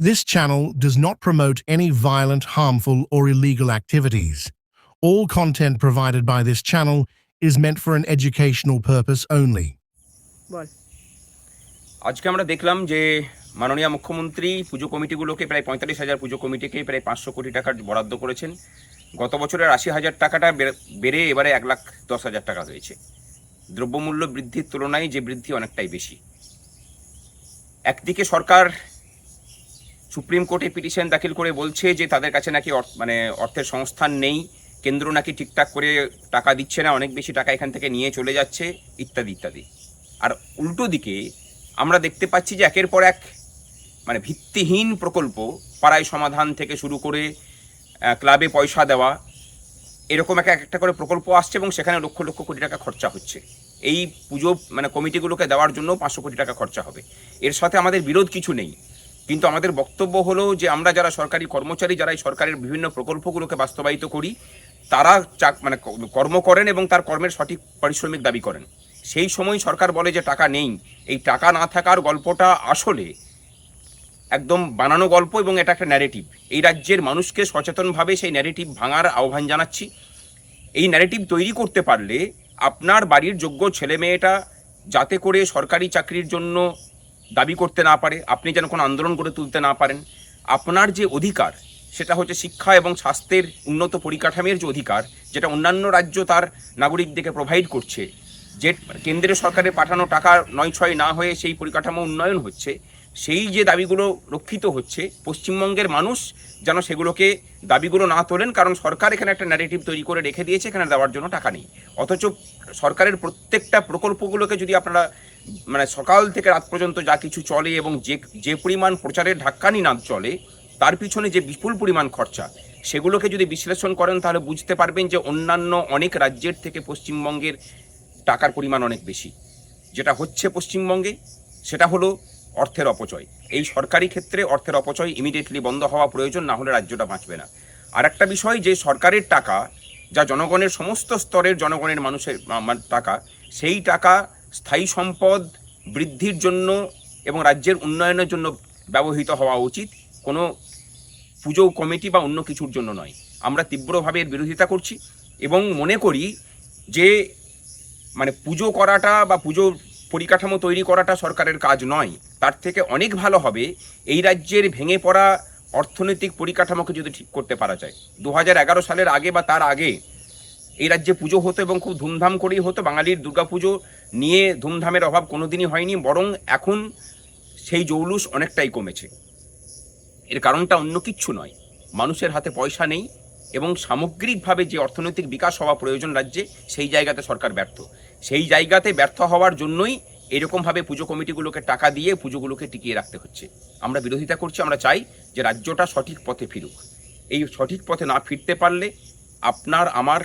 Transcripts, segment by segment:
This channel does not promote any violent, harmful, or illegal activities. All content provided by this channel is meant for an educational purpose only. বল আজকে আমরা দেখলাম যে মাননীয় মুখ্যমন্ত্রী পুজো কমিটিগুলোকে প্রায় পঁয়তাল্লিশ হাজার পুজো কমিটিকে প্রায় পাঁচশো কোটি টাকার বরাদ্দ করেছেন গত বছরের আশি হাজার টাকাটা বেড়ে- বেড়ে এবারে এক লাখ দশ হাজার টাকা হয়েছে দ্রব্যমূল্য বৃদ্ধির তুলনায় যে বৃদ্ধি অনেকটাই বেশি একদিকে সরকার সুপ্রিম কোর্টে পিটিশন দাখিল করে বলছে যে তাদের কাছে নাকি মানে অর্থের সংস্থান নেই, কেন্দ্র নাকি ঠিকঠাক করে টাকা দিচ্ছে না, অনেক বেশি টাকা এখান থেকে নিয়ে চলে যাচ্ছে, ইত্যাদি ইত্যাদি। আর উল্টো দিকে আমরা দেখতে পাচ্ছি যে একের পর এক মানে ভিত্তিহীন প্রকল্প পাড়ায় সমাধান থেকে শুরু করে ক্লাবে পয়সা দেওয়া, এরকম এক এক একটা করে প্রকল্প আসছে এবং সেখানে লক্ষ লক্ষ কোটি টাকা খরচা হচ্ছে। এই পুজো মানে কমিটিগুলোকে দেওয়ার জন্য পাঁচশো কোটি টাকা খরচা হবে। এর সাথে আমাদের বিরোধ কিছু নেই। কিন্তু আমাদের বক্তব্য হলো যে আমরা যারা সরকারি কর্মচারী, যারা এই সরকারের বিভিন্ন প্রকল্পগুলোকে বাস্তবায়িত করি, তারা চাক মানে কর্ম করেন এবং তার কর্মের সঠিক পারিশ্রমিক দাবি করেন। সেই সময় সরকার বলে যে টাকা নেই, এই টাকা না থাকার গল্পটা আসলে একদম বানানো গল্প এবং এটা একটা ন্যারেটিভ এই রাজ্যের মানুষকে সচেতনভাবে সেই ন্যারেটিভ ভাঙার আহ্বান জানাচ্ছি। এই ন্যারেটিভ তৈরি করতে পারলে আপনার বাড়ির যোগ্য ছেলে মেয়েটা যাতে করে সরকারি চাকরির জন্য দাবি করতে না পারে, আপনি যেন কোনো আন্দোলন করে তুলতে না পারেন। আপনার যে অধিকার, সেটা হচ্ছে শিক্ষা এবং স্বাস্থ্যের উন্নত পরিকাঠামের যে অধিকার, যেটা অন্যান্য রাজ্য তার নাগরিকদেরকে প্রোভাইড করছে। যে কেন্দ্রীয় সরকারের পাঠানো টাকা নয় ছয় না হয়ে সেই পরিকাঠামো উন্নয়ন হচ্ছে সেই যে দাবিগুলো রক্ষিত হচ্ছে, পশ্চিমবঙ্গের মানুষ যেন সেগুলোকে দাবিগুলো না তোলেন, কারণ সরকার এখানে একটা ন্যারেটিভ তৈরি করে রেখে দিয়েছে, এখানে দেওয়ার জন্য টাকা নেই। অথচ সরকারের প্রত্যেকটা প্রকল্পগুলোকে যদি আপনারা মানে সকাল থেকে রাত পর্যন্ত যা কিছু চলে এবং যে যে পরিমাণ প্রচারের ধাক্কানি না চলে, তার পিছনে যে বিপুল পরিমাণ খরচা, সেগুলোকে যদি বিশ্লেষণ করেন, তাহলে বুঝতে পারবেন যে অন্যান্য অনেক রাজ্যের থেকে পশ্চিমবঙ্গের টাকার পরিমাণ অনেক বেশি। যেটা হচ্ছে পশ্চিমবঙ্গে, সেটা হলো অর্থের অপচয়। এই সরকারি ক্ষেত্রে অর্থের অপচয় ইমিডিয়েটলি বন্ধ হওয়া প্রয়োজন, না হলে রাজ্যটা বাঁচবে না। আর একটা বিষয়, যে সরকারের টাকা, যা জনগণের সমস্ত স্তরের জনগণের মানুষের টাকা, সেই টাকা স্থায়ী সম্পদ বৃদ্ধির জন্য এবং রাজ্যের উন্নয়নের জন্য ব্যবহৃত হওয়া উচিত। কোনো পুজো কমিটি বা অন্য কিছুর জন্য নয়। আমরা তীব্রভাবে এর বিরোধিতা করছি এবং মনে করি যে মানে পুজো করাটা বা পুজোর পরিকাঠামো তৈরি করাটা সরকারের কাজ নয়। তার থেকে অনেক ভালো হবে এই রাজ্যের ভেঙে পড়া অর্থনৈতিক পরিকাঠামোকে যদি ঠিক করতে পারা যায়। দু সালের আগে বা তার আগে এই রাজ্যে পুজো হতো এবং খুব ধুমধাম করেই হতো। বাঙালির দুর্গাপুজো নিয়ে ধুমধামের অভাব কোনোদিনই হয়নি, বরং এখন সেই জৌলুস অনেকটাই কমেছে। এর কারণটা অন্য কিচ্ছু নয়। মানুষের হাতে পয়সা নেই এবং সামগ্রিকভাবে যে অর্থনৈতিক বিকাশ হওয়া প্রয়োজন রাজ্যে, সেই জায়গাতে সরকার ব্যর্থ। সেই জায়গাতে ব্যর্থ হওয়ার জন্যই এরকমভাবে পুজো কমিটিগুলোকে টাকা দিয়ে পুজোগুলোকে টিকিয়ে রাখতে হচ্ছে। আমরা বিরোধিতা করছি, আমরা চাই যে রাজ্যটা সঠিক পথে ফিরুক। এই সঠিক পথে না ফিরতে পারলে আপনার, আমার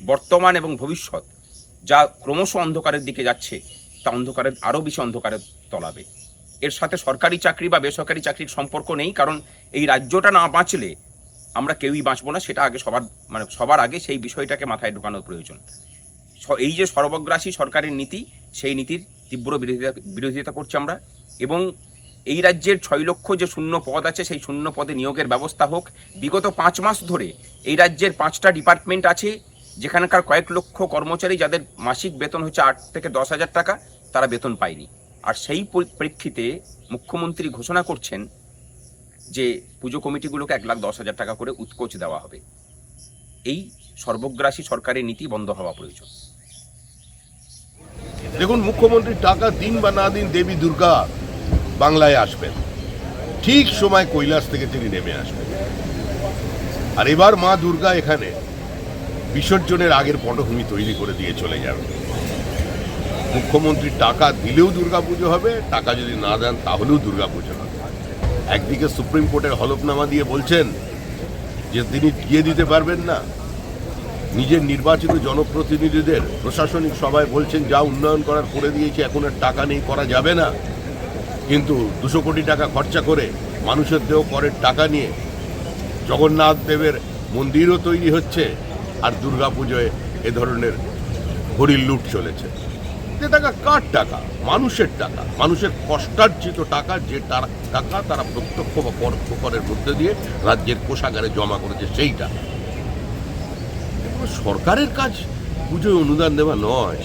বর্তমান এবং ভবিষ্যৎ যা ক্রমশ অন্ধকারের দিকে যাচ্ছে, তা অন্ধকারের আরও বেশি অন্ধকারে তলাবে। এর সাথে সরকারি চাকরি বা বেসরকারি চাকরির সম্পর্ক নেই, কারণ এই রাজ্যটা না বাঁচলে আমরা কেউই বাঁচবো না। সেটা আগে সবার মানে সবার আগে সেই বিষয়টাকে মাথায় ঢোকানোর প্রয়োজন। এই যে সর্বগ্রাসী সরকারের নীতি সেই নীতির তীব্র বিরোধিতা বিরোধিতা করছি আমরা। এবং এই রাজ্যের ছয় লক্ষ যে শূন্য পদ আছে, সেই শূন্য পদে নিয়োগের ব্যবস্থা হোক। বিগত পাঁচ মাস ধরে এই রাজ্যের পাঁচটা ডিপার্টমেন্ট আছে, যেখানকার কয়েক লক্ষ কর্মচারী যাদের মাসিক বেতন হচ্ছে আট থেকে দশ হাজার টাকা, তারা বেতন পায়নি। আর সেই পরিপ্রেক্ষিতে মুখ্যমন্ত্রী ঘোষণা করছেন যে পুজো কমিটিগুলোকে এক লাখ দশ হাজার টাকা করে উৎকোচ দেওয়া হবে। এই সর্বগ্রাসী সরকারের নীতি বন্ধ হওয়া প্রয়োজন। দেখুন, মুখ্যমন্ত্রী টাকা দিন বা না দিন দেবী দুর্গা বাংলায় আসবেন। ঠিক সময় কৈলাস থেকে তিনি নেমে আসবেন। আর এবার মা দুর্গা এখানে বিসর্জনের আগের পটভূমি তৈরি করে দিয়ে চলে যাবেন মুখ্যমন্ত্রী টাকা দিলেও দুর্গাপুজো হবে, টাকা যদি না দেন তাহলেও দুর্গাপুজো হবে। একদিকে সুপ্রিম কোর্টের হলফনামা দিয়ে বলছেন যে তিনি দিয়ে দিতে পারবেন না নিজের নির্বাচিত জনপ্রতিনিধিদের প্রশাসনিক সভায় বলছেন, যা উন্নয়ন করার করে দিয়েছে, এখন আর টাকা নেই, করা যাবে না। কিন্তু দুশো কোটি টাকা খরচা করে মানুষের দেহ করের টাকা নিয়ে জগন্নাথ দেবের মন্দিরও তৈরি হচ্ছে আর দুর্গাপুজোয় এ ধরনের হরির লুট চলেছে। যে টাকা কার টাকা? মানুষের টাকা। মানুষের কষ্টার্জিত টাকা, যে টাকা তারা প্রত্যক্ষ বা পরোক্ষ করের মধ্যে দিয়ে রাজ্যের কোষাগারে জমা করেছে সেই টাকা সরকারের কাজ পুজোয় অনুদান দেওয়া নয়।